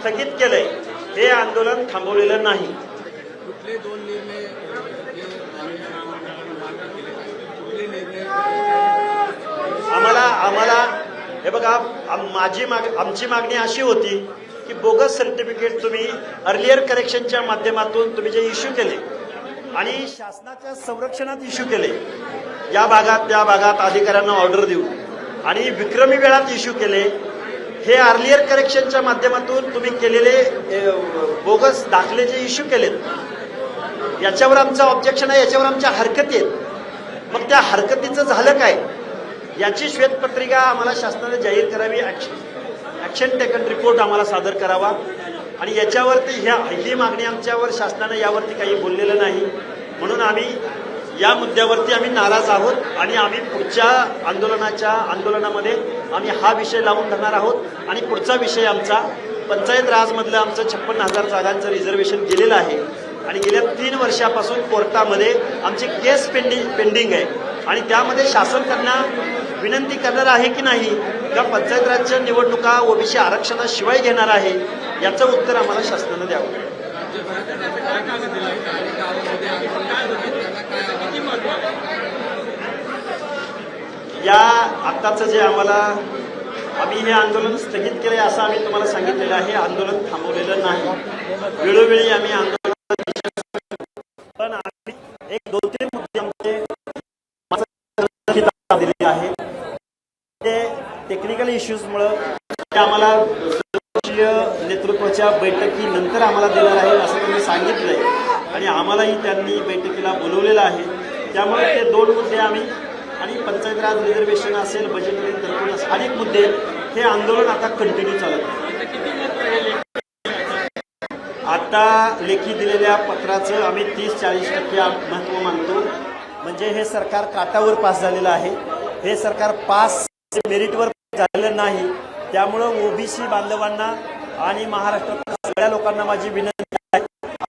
स्थगित केलंय. हे आंदोलन थांबवलेलं नाही. कुठले दोन निर्णय आम्हाला आम्हाला हे बघा माझी माग आमची मागणी अशी होती की बोगस सर्टिफिकेट तुम्ही अर्लियर करेक्शनच्या माध्यमातून तुम्ही जे इश्यू केले आणि शासनाच्या संरक्षणात इश्यू केले या भागात त्या भागात अधिकाऱ्यांना ऑर्डर देऊन आणि विक्रमी वेळात इश्यू केले हे अर्लियर करेक्शनच्या माध्यमातून तुम्ही केलेले बोगस दाखले जे इश्यू केलेत याच्यावर आमचं ऑब्जेक्शन आहे याच्यावर आमच्या हरकती आहेत. मग त्या हरकतीचं झालं काय? याची श्वेतपत्रिका आम्हाला शासनाने जाहीर करावी ऍक्शन ॲक्शन टेकन रिपोर्ट आम्हाला सादर करावा. आणि याच्यावरती ह्या ही मागणी आमच्यावर शासनाने यावरती काही बोललेलं नाही. म्हणून आम्ही या मुद्द्यावरती आम्ही नाराज आहोत आणि आम्ही पुढच्या आंदोलनाच्या आंदोलनामध्ये आम्ही हा विषय लावून धरणार आहोत. आणि पुढचा विषय आमचा पंचायत राजमधलं आमचं छप्पन्न हजार जागांचं रिझर्वेशन गेलेलं आहे. आणि गेल्या तीन वर्षापासून कोर्टामध्ये आमची केस पेंडिंग पेंडिंग आहे. आणि त्यामध्ये शासन त्यांना विनंती करणार आहे की नाही का पंचायत राजच्या निवडणुका ओबीसी आरक्षणाशिवाय घेणार आहे याचं उत्तर आम्हाला शासनानं द्यावं. या आत्ताचं जे आम्हाला आम्ही हे आंदोलन स्थगित केलंय असं आम्ही तुम्हाला सांगितलेलं आहे. आंदोलन थांबवलेलं नाही. वेळोवेळी आम्ही आंदोलन पण आम्ही एक दोन तीन मुद्दे आमचे दिलेले आहे ते टेक्निकल इश्यूजमुळं ते आम्हाला सर्वपक्षीय नेतृत्वाच्या बैठकीनंतर आम्हाला देणार आहे असं त्यांनी सांगितलंय. आणि आम्हालाही त्यांनी बैठकीला बोलवलेलं आहे. त्यामुळे ते दोन मुद्दे आम्ही आणि पंचायत राज रिझर्वेशन असेल बजेटमध्ये तरतूद असेल अनेक मुद्दे हे आंदोलन आता कंटिन्यू चालत आहे. आता लेखी दिलेल्या पत्राचं आम्ही तीस चाळीस टक्के महत्त्व मानतो. म्हणजे हे सरकार काटावर पास झालेलं आहे. हे सरकार पास मेरिटवर झालेलं नाही. त्यामुळं ओबीसी बांधवांना आणि महाराष्ट्रातील सगळ्या लोकांना माझी विनंती आहे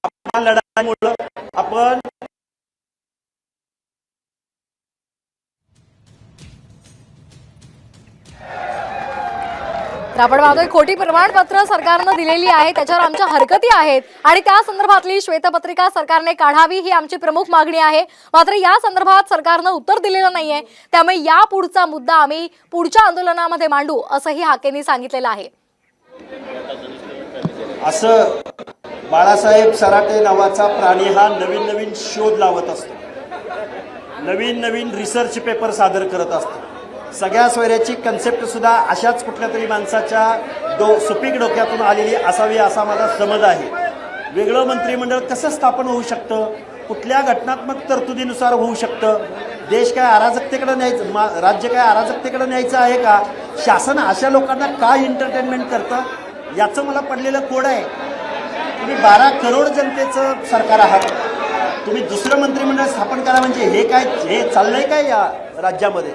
आपण लढाईमुळं आपण आपण पाहतोय खोटी प्रमाणपत्र सरकारनं दिलेली आहे त्याच्यावर आमच्या हरकती आहेत. आणि त्या संदर्भातली श्वेतपत्रिका सरकारने काढावी ही आमची प्रमुख मागणी आहे. मात्र या संदर्भात सरकारनं उत्तर दिलेलं नाहीये. त्यामुळे या पुढचा मुद्दा आम्ही पुढच्या आंदोलनामध्ये मांडू असंही हाकेंनी सांगितलेलं आहे. असं बाळासाहेब सराटे नावाचा प्राणी हा नवीन नवीन शोध लावत असतो. नवीन नवीन रिसर्च पेपर सादर करत असतो. सगळ्या सोयऱ्याची कन्सेप्ट सुद्धा अशाच कुठल्या तरी माणसाच्या डो सुपीक डोक्यातून आलेली असावी असा माझा समज आहे. वेगळं मंत्रिमंडळ कसं स्थापन होऊ शकतं? कुठल्या घटनात्मक तरतुदीनुसार होऊ शकतं? देश काय अराजकतेकडे न्यायचं मा राज्य काय अराजकतेकडे न्यायचं आहे का? शासन अशा लोकांना का एंटरटेनमेंट करतं? याचं मला पडलेलं कोड आहे. तुम्ही बारा करोड जनतेचं सरकार आहात. तुम्ही दुसरं मंत्रिमंडळ स्थापन करा म्हणजे हे काय हे चाललंय काय या राज्यामध्ये?